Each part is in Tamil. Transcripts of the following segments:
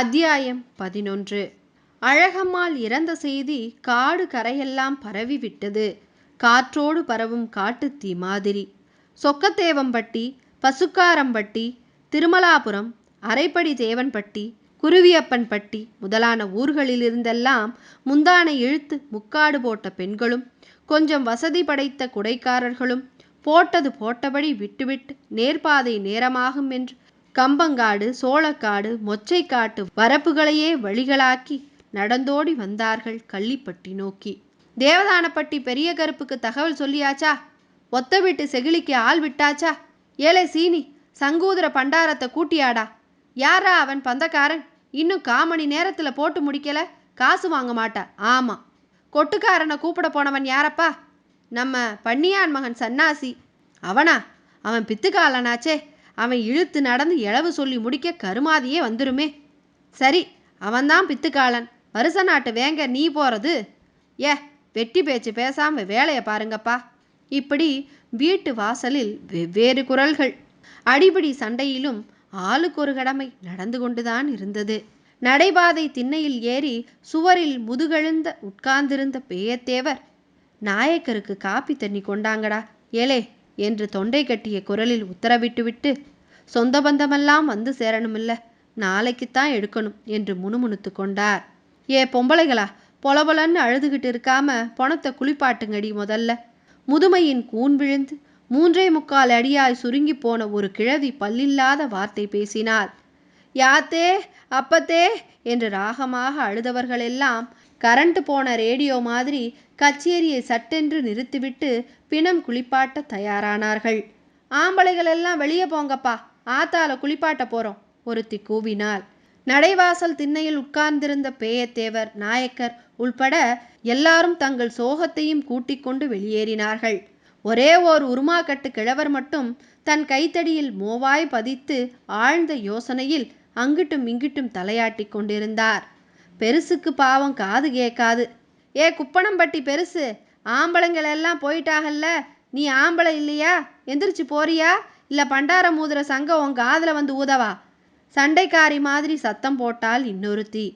அத்தியாயம் பதினொன்று. அழகம்மாள் இறந்த செய்தி காடு கரையெல்லாம் பரவிவிட்டது. காற்றோடு பரவும் காட்டுத்தீ மாதிரி. சொக்கத்தேவம்பட்டி பசுக்காரம்பட்டி திருமலாபுரம் அரைப்படி தேவன்பட்டி குருவியப்பன்பட்டி முதலான ஊர்களிலிருந்தெல்லாம் முந்தானை இழுத்து முக்காடு போட்ட பெண்களும் கொஞ்சம் வசதி படைத்த குடைக்காரர்களும் போட்டது போட்டபடி விட்டுவிட்டு நேர்பாதை நேரமாகும் என்று கம்பங்காடு சோளக்காடு மொச்சைக்காட்டு வரப்புகளையே வழிகளாக்கி நடந்தோடி வந்தார்கள் கள்ளிப்பட்டி நோக்கி. தேவதானப்பட்டி பெரிய கருப்புக்கு தகவல் சொல்லியாச்சா? ஒத்த வீட்டு செகிலிக்கு ஆள் விட்டாச்சா? ஏலே சீனி சங்கூதர பண்டாரத்தை கூட்டியாடா. யாரா அவன் பந்தக்காரன்? இன்னும் காமணி நேரத்தில் போட்டு முடிக்கல காசு வாங்க மாட்டா. ஆமாம் கொட்டுக்காரனை கூப்பிட போனவன் யாரப்பா? நம்ம பன்னியான் மகன் சன்னாசி. அவனா? அவன் பித்துக்காலனாச்சே. அவன் இழுத்து நடந்து இளவு சொல்லி முடிக்க கருமாதியே வந்துருமே. சரி அவன்தான் பித்துக்காலன் வருச நாட்டு வேங்க நீ போகிறது ஏ வெட்டி பேச்சு பேசாம வேலையை பாருங்கப்பா. இப்படி வீட்டு வாசலில் வெவ்வேறு குரல்கள். அடிபடி சண்டையிலும் ஆளுக்கு ஒரு கடமை நடந்து கொண்டுதான் இருந்தது. நடைபாதை திண்ணையில் ஏறி சுவரில் முதுகெழுந்த உட்கார்ந்திருந்த பேயத்தேவர் நாயக்கருக்கு காப்பி தண்ணி கொண்டாங்கடா ஏலே என்று தொண்டை கட்டிய குரலில் உத்தரவிட்டுவிட்டு சொந்த பந்தமெல்லாம் வந்து சேரணுமில்ல. நாளைக்குத்தான் எடுக்கணும் என்று முணுமுணுத்து கொண்டார். ஏ பொம்பளைகளா பொலபொலன்னு அழுதுகிட்டு இருக்காம பணத்தை குளிப்பாட்டுங்கடி முதல்ல. முதுமையின் கூன் விழுந்து மூன்றே முக்கால் அடியாய் சுருங்கி போன ஒரு கிழவி பல்லில்லாத வார்த்தை பேசினாள். யாத்தே அப்பத்தே என்று ராகமாக அழுதவர்களெல்லாம் கரண்ட் போன ரேடியோ மாதிரி கச்சேரியை சட்டென்று நிறுத்திவிட்டு பிணம் குளிப்பாட்ட தயாரானார்கள். ஆம்பளைகள் எல்லாம் வெளியே போங்கப்பா ஆத்தால குளிப்பாட்ட போறோம். ஒருத்தி கூவினாள். நடைவாசல் திண்ணையில் உட்கார்ந்திருந்த பேயத்தேவர் நாயக்கர் உள்பட எல்லாரும் தங்கள் சோகத்தையும் கூட்டிக் கொண்டு வெளியேறினார்கள். ஒரே ஓர் உருமாக்கட்டு கிழவர் மட்டும் தன் கைத்தடியில் மோவாய் பதித்து ஆழ்ந்த யோசனையில் அங்கிட்டும் இங்கிட்டும் தலையாட்டி கொண்டிருந்தார். பெருசுக்கு பாவம் காது கேட்காது. ஏ குப்பனம்பட்டி பெருசு ஆம்பளைங்களெல்லாம் போயிட்டாகல்ல நீ ஆம்பளை இல்லையா? எந்திரிச்சு போறியா? இல்லை பண்டார மூதுற சங்கம் உன் காதில் வந்து ஊதவா? சண்டைக்காரி மாதிரி சத்தம் போட்டால் இன்னொருத்தி.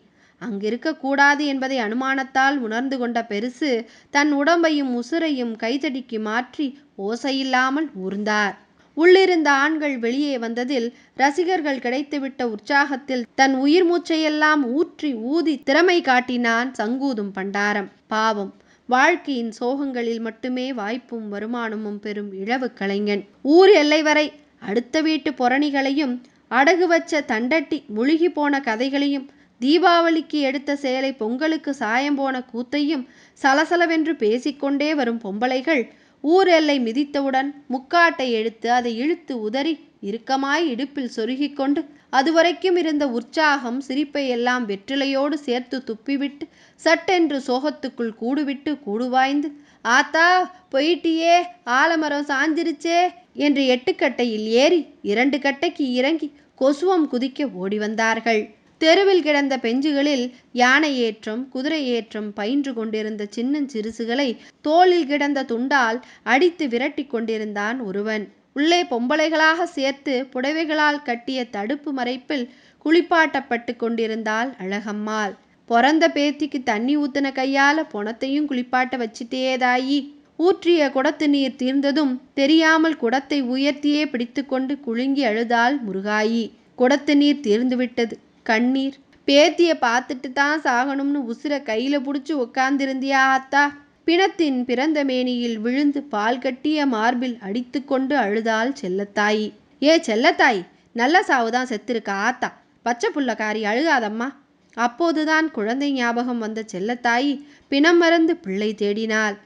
அங்கிருக்கக்கூடாது என்பதை அனுமானத்தால் உணர்ந்து கொண்ட பெருசு தன் உடம்பையும் உசுரையும் கைத்தடிக்கு மாற்றி ஓசையில்லாமல் ஊர்ந்தார். உள்ளிருந்த ஆண்கள் வெளியே வந்ததில் ரசிகர்கள் கிடைத்துவிட்ட உற்சாகத்தில் தன் உயிர் மூச்சையெல்லாம் ஊற்றி ஊதி திறமை காட்டினான் சங்கூதும் பண்டாரம். பாவம். வாழ்க்கையின் சோகங்களில் மட்டுமே வாய்ப்பும் வருமானமும் பெறும் இழவு கலைஞன். ஊர் எல்லை வரை அடுத்த வீட்டு பொறணிகளையும் அடகு வச்ச தண்டட்டி முழுகி போன கதைகளையும் தீபாவளிக்கு எடுத்த சேலை பொங்கலுக்கு சாயம் போன கூத்தையும் சலசலவென்று பேசிக்கொண்டே வரும் பொம்பளைகள் ஊர் எல்லை மிதித்தவுடன் முக்காட்டை எடுத்து அதை இழுத்து உதறி இறுக்கமாய் இடுப்பில் சொருகிக்கொண்டு அதுவரைக்கும் இருந்த உற்சாகம் சிரிப்பை எல்லாம் வெற்றிலையோடு சேர்த்து துப்பிவிட்டு சட்டென்று சோகத்துக்குள் கூடுவிட்டு கூடுவாய்ந்து ஆத்தா போயிட்டியே ஆலமரம் சாஞ்சிருச்சே என்று எட்டுக்கட்டையில் ஏறி இரண்டு கட்டைக்கு இறங்கி கொசுவம் குதிக்க ஓடி வந்தார்கள். தெருவில் கிடந்த பெஞ்சுகளில் யானை ஏற்றம் குதிரை ஏற்றம் பயின்று கொண்டிருந்த சின்னஞ்சிறுசுகளை தோளில் கிடந்த துண்டால் அடித்து விரட்டி கொண்டிருந்தான் ஒருவன். உள்ளே பொம்பளைகளாக சேர்த்து புடவைகளால் கட்டிய தடுப்பு மறைப்பில் குளிப்பாட்டப்பட்டு கொண்டிருந்தாள் அழகம்மாள். பிறந்த பேத்திக்கு தண்ணி ஊத்தின கையால பொணத்தையும் குளிப்பாட்ட வச்சிட்டேதாயி. ஊற்றிய குடத்து நீர் தீர்ந்ததும் தெரியாமல் குடத்தை உயர்த்தியே பிடித்துக்கொண்டு குலுங்கி அழுதாள் முருகாயி. குடத்து நீர் தீர்ந்துவிட்டது கண்ணீர். பேத்திய பார்த்துட்டு தான் சாகணும்னு உசுர கையில பிடிச்சி உக்காந்திருந்தியா ஆத்தா பிணத்தின் பிறந்த மேனியில் விழுந்து பால் கட்டிய மார்பில் அடித்துக்கொண்டு அழுதாள் செல்லத்தாயி. ஏ செல்லத்தாய் நல்ல சாவுதான் செத்திருக்கா ஆத்தா. பச்சை புள்ளக்காரி அழுகாதம்மா. அப்போதுதான் குழந்தை ஞாபகம் வந்த செல்லத்தாயி பிணம் மறந்து பிள்ளை தேடினாள்.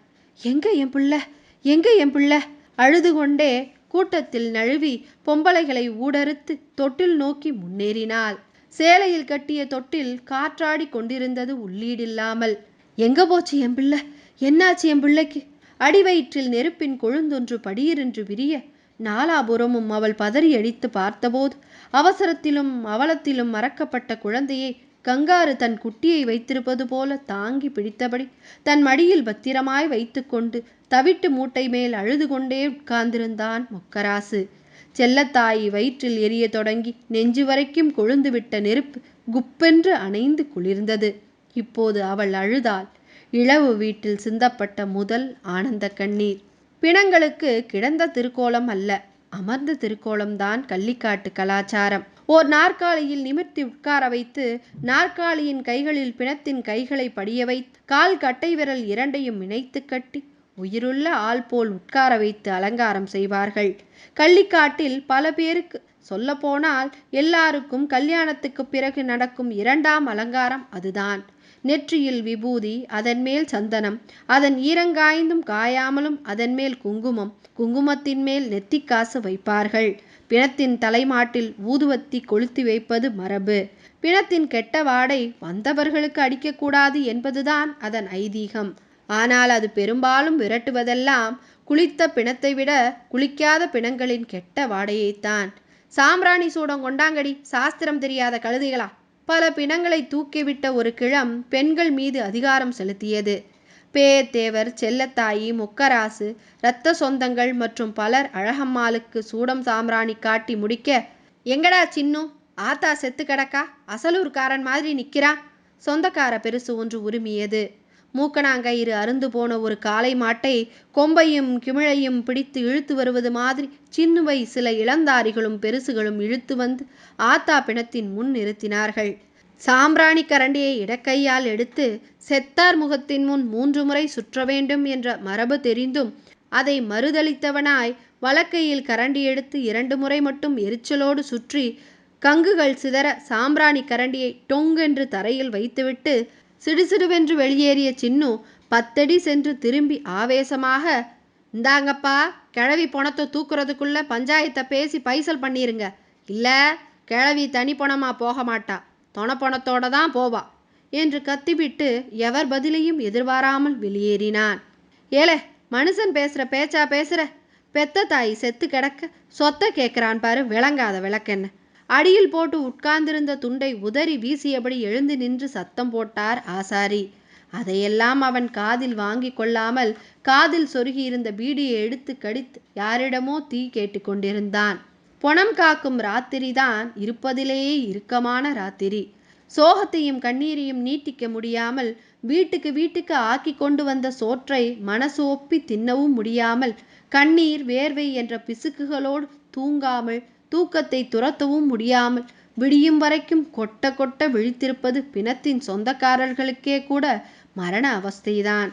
எங்க என் பிள்ளை? எங்க என் பிள்ளை? அழுது கொண்டே கூட்டத்தில் நழுவி பொம்பளைகளை ஊடறுத்து தொட்டில் நோக்கி முன்னேறினாள். சேலையில் கட்டிய தொட்டில் காற்றாடி கொண்டிருந்தது உள்ளீடில்லாமல். எங்க போச்சு என் பிள்ளை? என்னாச்சு என் பிள்ளைக்கு? அடிவயிற்றில் நெருப்பின் கொழுந்தொன்று படியிரென்று விரிய நாலாபுறமும் அவள் பதறி அடித்து பார்த்தபோது அவசரத்திலும் அவலத்திலும் மறக்கப்பட்ட குழந்தையை கங்காரு தன் குட்டியை வைத்திருப்பது போல தாங்கி பிடித்தபடி தன் மடியில் பத்திரமாய் வைத்துக்கொண்டு தவிட்டு மூட்டை மேல் அழுது கொண்டே உட்கார்ந்திருந்தான் மொக்கராசு. செல்லத்தாயி வயிற்றில் எரிய தொடங்கி நெஞ்சு வரைக்கும் கொழுந்துவிட்ட நெருப்பு குப்பென்று அணைந்து குளிர்ந்தது. இப்போது அவள் அழுதாள். இழவு வீட்டில் சிந்தப்பட்ட முதல் ஆனந்த கண்ணீர். பிணங்களுக்கு கிடந்த திருக்கோலம் அல்ல அமர்ந்த திருக்கோலம்தான் கள்ளிக்காட்டு கலாச்சாரம். ஓர் நாற்காலியில் நிமிர்த்தி உட்கார வைத்து நாற்காலியின் கைகளில் பிணத்தின் கைகளை படிய வைத்து கால் கட்டை விரல் இரண்டையும் இணைத்து கட்டி உயிருள்ள ஆள் போல் உட்கார வைத்து அலங்காரம் செய்வார்கள். கள்ளிக்காட்டில் பல பேருக்கு சொல்லப்போனால் எல்லாருக்கும் கல்யாணத்துக்கு பிறகு நடக்கும் இரண்டாம் அலங்காரம் அதுதான். நெற்றியில் விபூதி அதன்மேல் சந்தனம் அதன் ஈரங்காய்ந்தும் காயாமலும் அதன்மேல் குங்குமம் குங்குமத்தின் மேல் நெத்திக்காசு வைப்பார்கள். பிணத்தின் தலைமாட்டில் ஊதுவத்தி கொளுத்தி வைப்பது மரபு. பிணத்தின் கெட்ட வாடை வந்தவர்களுக்கு அடிக்கக்கூடாது என்பதுதான் அதன் ஐதீகம். ஆனால் அது பெரும்பாலும் விரட்டுவதெல்லாம் குளித்த பிணத்தை விட குளிக்காத பிணங்களின் கெட்ட வாடையைத்தான். சாம்பிராணி சூடம் கொண்டாங்கடி சாஸ்திரம் தெரியாத கழுதைகளா? பல பிணங்களை தூக்கிவிட்ட ஒரு கிழம் பெண்கள் மீது அதிகாரம் செலுத்தியது. பேயத்தேவர் செல்லத்தாயி முக்கராசு இரத்த சொந்தங்கள் மற்றும் பலர் அழகம்மாளுக்கு சூடம் சாம்ராணி காட்டி முடிக்க எங்கடா சின்னு? ஆத்தா செத்து கிடக்கா? அசலூர்காரன் மாதிரி நிற்கிறான் சொந்தக்கார பெருசு ஒன்று உரிமியது. மூக்கணாங்கயிறு அருந்து போன ஒரு காளை மாட்டை கொம்பையும் கிமிழையும் பிடித்து இழுத்து வருவது மாதிரி சின்னுவை சில இளந்தாரிகளும் பெருசுகளும் இழுத்து வந்து ஆத்தா பிணத்தின் முன் நிறுத்தினார்கள். சாம்பிராணி கரண்டியை இடக்கையால் எடுத்து செத்தார் முகத்தின் முன் மூன்று முறை சுற்ற வேண்டும் என்ற மரபு தெரிந்தும் அதை மறுதளித்தவனாய் வலக்கையில் கரண்டி எடுத்து இரண்டு முறை மட்டும் எரிச்சலோடு சுற்றி கங்குகள் சிதற சாம்பிராணி கரண்டியை டொங்கென்று தரையில் வைத்துவிட்டு சிடுசிடுவென்று வெளியேறிய சின்னு பத்தடி சென்று திரும்பி ஆவேசமாக இந்தாங்கப்பா கிழவி பணத்தை தூக்குறதுக்குள்ள பஞ்சாயத்தை பேசி பைசல் பண்ணிருங்க. இல்லை கிழவி தனி பணமா போக மாட்டா. தொணப்பணத்தோட தான் போவா. என்று கத்திவிட்டு எவர் பதிலையும் எதிர்பாராமல் வெளியேறினான். ஏலே மனுஷன் பேசுற பேச்சா பேசுற. பெத்த தாய் செத்து கிடக்க சொத்தை கேட்குறான் பாரு விளங்காத விளக்கென்ன. அடியில் போட்டு உட்கார்ந்திருந்த துண்டை உதறி வீசியபடி எழுந்து நின்று சத்தம் போட்டார் ஆசாரி. அதையெல்லாம் அவன் காதில் வாங்கி கொள்ளாமல் காதில் சொருகியிருந்த பீடியை எடுத்து கடித்து யாரிடமோ தீ கேட்டுக்கொண்டிருந்தான் பொணம் காக்கும் ராத்திரிதான் இருப்பதிலேயே இறுக்கமான ராத்திரி. சோகத்தையும் கண்ணீரையும் நீட்டிக்க முடியாமல் வீட்டுக்கு வீட்டுக்கு ஆக்கி கொண்டு வந்த சோற்றை மனசு ஒப்பி தின்னவும் முடியாமல் கண்ணீர் வேர்வை என்ற பிசுக்குகளோடு தூங்காமல் தூக்கத்தை துரத்தவும் முடியாமல் விடியும் வரைக்கும் கொட்ட கொட்ட விழித்திருப்பது பிணத்தின் சொந்தக்காரர்களுக்கே கூட மரண அவஸ்தைதான்.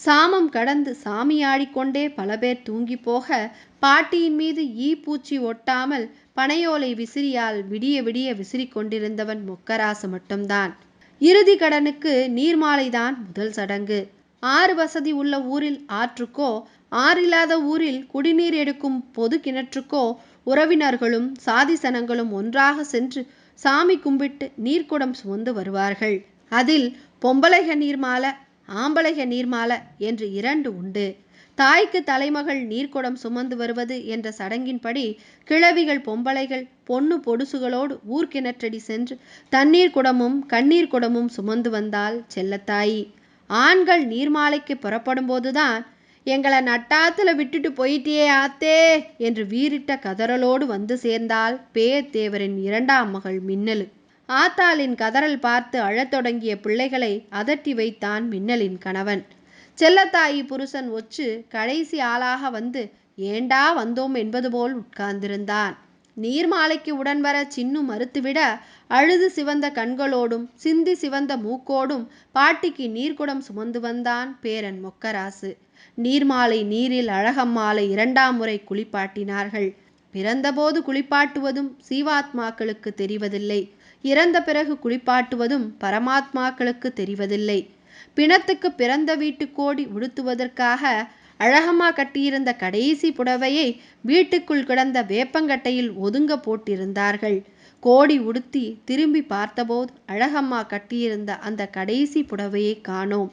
சாமம் கடந்து சாமியாடிக்கொண்டே பல பேர் தூங்கி போக பாட்டியின் மீது ஈ பூச்சி ஒட்டாமல் பனையோலை விசிறியால் விடிய விடிய விசிறி கொண்டிருந்தவன் மொக்கராசு மட்டும்தான். இறுதி கடனுக்கு நீர்மாலைதான் முதல் சடங்கு. ஆறு வசதி உள்ள ஊரில் ஆற்றுக்கோ ஆறில்லாத ஊரில் குடிநீர் எடுக்கும் பொது கிணற்றுக்கோ உறவினர்களும் சாதிசனங்களும் ஒன்றாக சென்று சாமி கும்பிட்டு நீர்க்குடம் சுமந்து வருவார்கள். அதில் பொம்பளைக நீர்மால ஆம்பளைக நீர்மால என்று இரண்டு உண்டு. தாய்க்கு தலைமகள் நீர்க்குடம் சுமந்து வருவது என்ற சடங்கின்படி கிழவிகள் பொம்பளைகள் பொண்ணு பொடுசுகளோடு ஊர்கிணற்றடி சென்று தண்ணீர் குடமும் கண்ணீர் குடமும் சுமந்து வந்தால் செல்லத்தாயி. ஆண்கள் நீர்மாலைக்கு புறப்படும் போதுதான் எங்களை நட்டாத்துல விட்டுட்டு போயிட்டியே ஆத்தே என்று வீறிட்ட கதறலோடு வந்து சேர்ந்தால் பேயத்தேவரின் இரண்டாம் மகள் மின்னலு. ஆத்தாளின் கதறல் பார்த்து அழத் தொடங்கிய பிள்ளைகளை அதட்டி வைத்தான் மின்னலின் கணவன். செல்லத்தாயி புருஷன் ஒச்சு கடைசி ஆளாக வந்து ஏண்டா வந்தோம்? என்பது போல் உட்கார்ந்திருந்தான். நீர்மாலைக்கு உடன் வர சின்னு மறுத்துவிட அழுது சிவந்த கண்களோடும் சிந்தி சிவந்த மூக்கோடும் பாட்டிக்கு நீர்க்குடம் சுமந்து வந்தான் பேரன் மொக்கராசு. நீர்மாலை நீரில் அழகம்மாலை இரண்டாம் முறை குளிப்பாட்டினார்கள். பிறந்தபோது குளிப்பாட்டுவதும் சீவாத்மாக்களுக்கு தெரிவதில்லை. இறந்த பிறகு குளிப்பாட்டுவதும் பரமாத்மாக்களுக்கு தெரிவதில்லை. பிணத்துக்கு பிறந்த வீட்டு கோடி உடுத்துவதற்காக அழகம்மா கட்டியிருந்த கடைசி புடவையை வீட்டுக்குள் கிடந்த வேப்பங்கட்டையில் ஒதுங்க போட்டிருந்தார்கள். கோடி உடுத்தி திரும்பி பார்த்தபோது அழகம்மா கட்டியிருந்த அந்த கடைசி புடவையை காணோம்.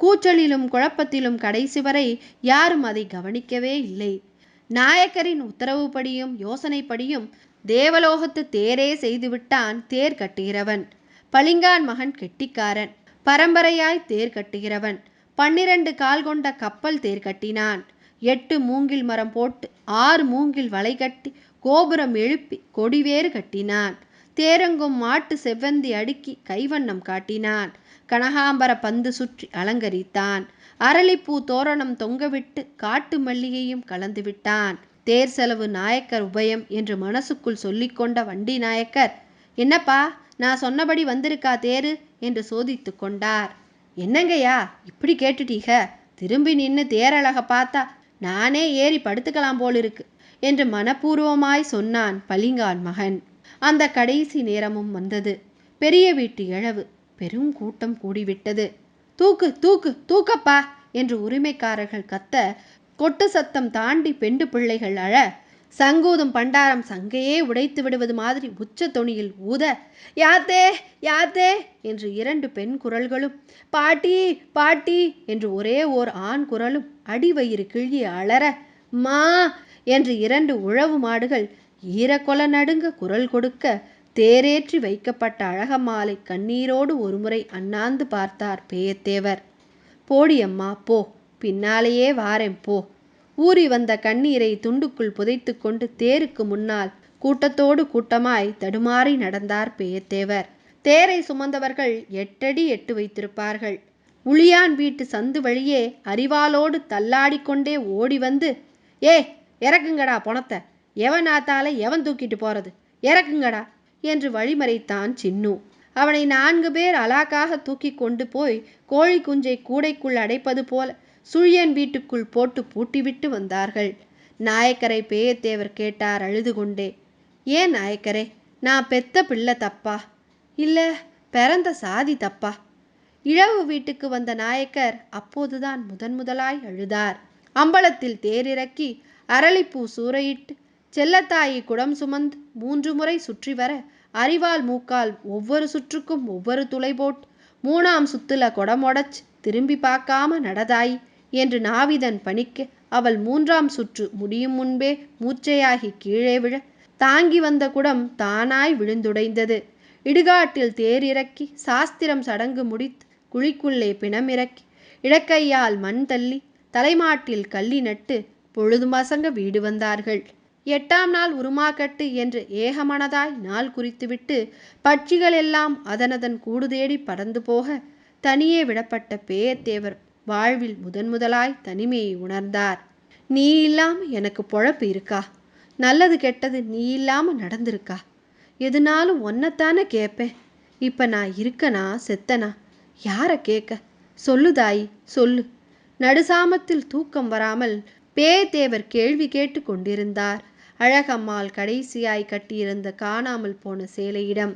கூச்சலிலும் குழப்பத்திலும் கடைசி வரை யாரும் அதை கவனிக்கவே இல்லை. நாயக்கரின் உத்தரவுப்படியும் யோசனைப்படியும் தேவலோகத்து தேரே செய்துவிட்டான் தேர் கட்டுகிறவன். பளிங்கான் மகன் கெட்டிக்காரன். பரம்பரையாய் தேர் கட்டுகிறவன். பன்னிரண்டு கால் கொண்ட கப்பல் தேர் கட்டினான். எட்டு மூங்கில் மரம் போட்டு ஆறு மூங்கில் வலை கட்டி கோபுரம் எழுப்பி கொடிவேறு கட்டினான். தேரங்கும் மாட்டு செவ்வந்தி அடுக்கி கைவண்ணம் காட்டினான். கனகாம்பர பந்து சுற்றி அலங்கரித்தான். அரளிப்பூ தோரணம் தொங்கவிட்டு காட்டு மல்லிகையும் கலந்து விட்டான். தேர் செலவு நாயக்கர் உபயம் என்று மனசுக்குள் சொல்லிக்கொண்ட வண்டி நாயக்கர் என்னப்பா நான் சொன்னபடி வந்திருக்கா தேரு? என்று சோதித்து கொண்டார். என்னங்கய்யா இப்படி கேட்டுட்டீக? திரும்பி நின்று தேரழக பார்த்தா நானே ஏறி படுத்துக்கலாம் போல் இருக்கு என்று மனப்பூர்வமாய் சொன்னான் பலிங்கான் மகன். அந்த கடைசி நேரமும் வந்தது. பெரிய வீட்டு இழவு. பெரும் கூட்டம் கூடிவிட்டது. தூக்கு தூக்கு தூக்கப்பா என்று உரிமைக்காரர்கள் கத்த கொட்டு சத்தம் தாண்டி பெண்டு பிள்ளைகள் அழ சங்கூதும் பண்டாரம் சங்கையே உடைத்து விடுவது மாதிரி உச்ச தொனியில் ஊத யாத்தே யாத்தே என்று இரண்டு பெண் குரல்களும் பாட்டி பாட்டி என்று ஒரே ஓர் ஆண் குரலும் அடிவயிறு கிழி அலற மா என்று இரண்டு உழவு மாடுகள் ஈரக்கொல நடுங்க குரல் கொடுக்க தேரேற்றி வைக்கப்பட்ட அழகம்மாளை கண்ணீரோடு ஒருமுறை அண்ணாந்து பார்த்தார் பேயத்தேவர். போடியம்மா போ பின்னாலேயே வாரேன் போ ஊறி வந்த கண்ணீரை துண்டுக்குள் புதைத்து கொண்டு தேருக்கு முன்னால் கூட்டத்தோடு கூட்டமாய் தடுமாறி நடந்தார் பேயத்தேவர் தேரை சுமந்தவர்கள் எட்டடி எட்டு வைத்திருப்பார்கள். உளியான் வீட்டு சந்து வழியே அறிவாலோடு தள்ளாடிக்கொண்டே ஓடி வந்து ஏ இறக்குங்கடா பொணத்தை. எவன் ஆத்தால எவன் தூக்கிட்டு போறது? இறக்குங்கடா என்று வழிமறைத்தான் சின்னு. அவனை நான்கு பேர் அலாக்காக தூக்கி கொண்டு போய் கோழி குஞ்சை கூடைக்குள் அடைப்பது போல சுழியன் வீட்டுக்குள் போட்டு பூட்டிவிட்டு வந்தார்கள். நாயக்கரை பேயத்தேவர் கேட்டார் அழுது கொண்டே ஏன் நாயக்கரே நான் பெத்த பிள்ளை தப்பா? இல்லை பிறந்த சாதி தப்பா? இழவு வீட்டுக்கு வந்த நாயக்கர் அப்போதுதான் முதன் முதலாய் அழுதார். அம்பலத்தில் தேரிறக்கி அரளிப்பூ சூறையிட்டு செல்லத்தாயி குடம் சுமந்து மூன்று முறை சுற்றி வர அறிவால் மூக்கால் ஒவ்வொரு சுற்றுக்கும் ஒவ்வொரு துளை போட்டு மூணாம் சுத்துல கொடமொடச்சு திரும்பி பார்க்காம நடதாயி என்று நாவிதன் பணிக்க அவள் மூன்றாம் சுற்று முடியும் முன்பே மூச்சையாகி கீழே விழ தாங்கி வந்த குடம் தானாய் விழுந்துடைந்தது. இடுகாட்டில் தேர் இறக்கி சாஸ்திரம் சடங்கு முடித்து குழிக்குள்ளே பிணமிறக்கி இடக்கையால் மண் தள்ளி தலைமாட்டில் கள்ளி நட்டு பொழுது மசங்க வீடு வந்தார்கள். எட்டாம் நாள் உருமாக்கட்டு என்று ஏகமனதாய் நாள் குறித்துவிட்டு பட்சிகள் எல்லாம் அதனதன் கூடு தேடி பறந்து போக தனியே விடப்பட்ட பேயத்தேவர் வாழ்வில் முதன் முதலாய் தனிமையை உணர்ந்தார். நீ இல்லாமல் எனக்கு பொழப்பு இருக்கா? நல்லது கெட்டது நீ இல்லாமல் நடந்திருக்கா? எதுனாலும் ஒன்னத்தானே கேட்பேன் இப்போ நான் இருக்கனா செத்தனா? யாரை கேட்க சொல்லு தாயி சொல்லு. நடுசாமத்தில் தூக்கம் வராமல் பேதேவர் கேள்வி கேட்டு கொண்டிருந்தார். அழகம்மாள் கடைசியாய் கட்டியிருந்த காணாமல் போன சேலையிடம்